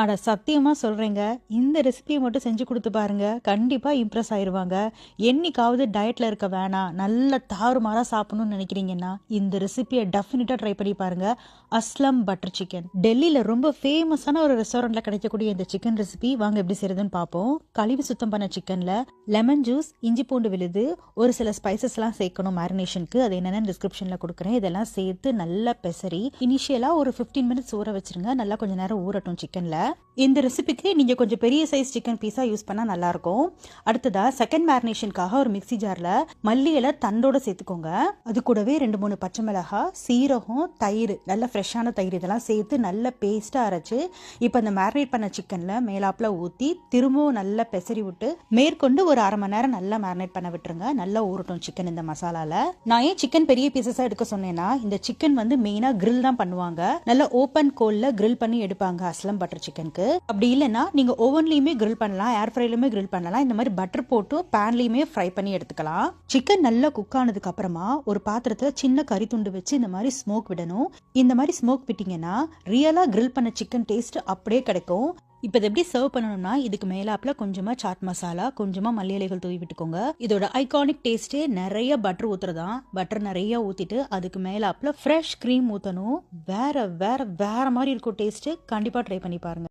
அட சத்தியமாக சொல்கிறேங்க இந்த ரெசிபியை மட்டும் செஞ்சு கொடுத்து பாருங்க. கண்டிப்பாக இம்ப்ரெஸ் ஆயிடுவாங்க என்னைக்காவது டயட்டில் இருக்க வேணாம். நல்ல தாறுமாறாக சாப்பிடணும்னு நினைக்கிறீங்கன்னா இந்த ரெசிபியை டெஃபினட்டாக ட்ரை பண்ணி பாருங்கள் அஸ்லம் பட்டர் சிக்கன் டெல்லியில் ரொம்ப ஃபேமஸான ஒரு ரெஸ்டாரண்ட்டில் கிடைக்கக்கூடிய இந்த சிக்கன் ரெசிபி வாங்க எப்படி செய்யறதுன்னு பார்ப்போம் கழுவி சுத்தம் பண்ண சிக்கனில் லெமன் ஜூஸ் இஞ்சி பூண்டு விழுது ஒரு சில ஸ்பைசஸ்லாம் சேர்க்கணும் மேரினேஷனுக்கு அது என்னென்னு டிஸ்கிரிப்ஷனில் கொடுக்குறேன். இதெல்லாம் சேர்த்து நல்லா பெசரி இனிஷியலாக ஒரு 15 மினிட்ஸ் ஊற வச்சிருங்க. நல்லா கொஞ்ச நேரம் ஊறட்டும் சிக்கனில் Anda இந்த ரெசிபிக்கு நீங்கள் கொஞ்சம் பெரிய சைஸ் சிக்கன் பீஸாக யூஸ் பண்ணால் நல்லாயிருக்கும். அடுத்ததாக செகண்ட் மேரினேஷனுக்காக ஒரு மிக்ஸி ஜாரில் மல்லி இலை தண்டோடு சேர்த்துக்கோங்க. அது கூடவே ரெண்டு மூணு பச்சை மிளகாய் சீரகம் தயிர் நல்ல ஃப்ரெஷ்ஷான தயிர் இதெல்லாம் சேர்த்து நல்ல பேஸ்ட்டாக அரைச்சு இப்போ அந்த மேரினேட் பண்ண சிக்கனில் மேலாப்பில் ஊற்றி திரும்பவும் நல்லா பெசரி விட்டு மேற்கொண்டு ஒரு அரை மணி நேரம் நல்லா மேரினேட் பண்ண விட்டுருங்க. நல்லா ஊறட்டும் சிக்கன் இந்த மசாலாவில் நான் ஏன் சிக்கன் பெரிய பீசஸாக எடுக்க சொன்னேன்னா இந்த சிக்கன் வந்து மெயினாக கிரில் தான் பண்ணுவாங்க. நல்லா ஓப்பன் கோலில் கிரில் பண்ணி எடுப்பாங்க அஸ்லம் பட்டர் சிக்கனுக்கு அப்படி இல்லைன்னா நீங்க ஓவன்லயுமே கிரில் பண்ணலாம் ஏர் ஃப்ரைலயுமே கிரில் பண்ணலாம். இந்த மாதிரி பட்டர் போட்டு பேன்லேயுமே ஃப்ரை பண்ணி எடுத்துக்கலாம். சிக்கன் நல்லா குக் ஆனதுக்கு அப்புறமா ஒரு பாத்திரத்துல சின்ன கறி துண்டு வச்சு இந்த மாதிரி ஸ்மோக் விடணும். இந்த மாதிரி ஸ்மோக் விட்டீங்கன்னா ரியலா கிரில் பண்ண சிக்கன் டேஸ்ட் அப்படியே கிடைக்கும். இப்போ இதை எப்படி சர்வ் பண்ணணும்னா இதுக்கு மேலாப்பில் கொஞ்சமா சாட் மசாலா கொஞ்சமா மல்லி இலைகள் தூவி விட்டுக்கோங்க. இதோட ஐகானிக் டேஸ்டே நிறைய பட்டர் ஊத்துறதான் பட்டர் நிறைய ஊத்திட்டு அதுக்கு மேலாப்பில் ஃப்ரெஷ் க்ரீம் ஊற்றணும் வேற வேற வேற மாதிரி இருக்கும் டேஸ்ட் கண்டிப்பா ட்ரை பண்ணி பாருங்க.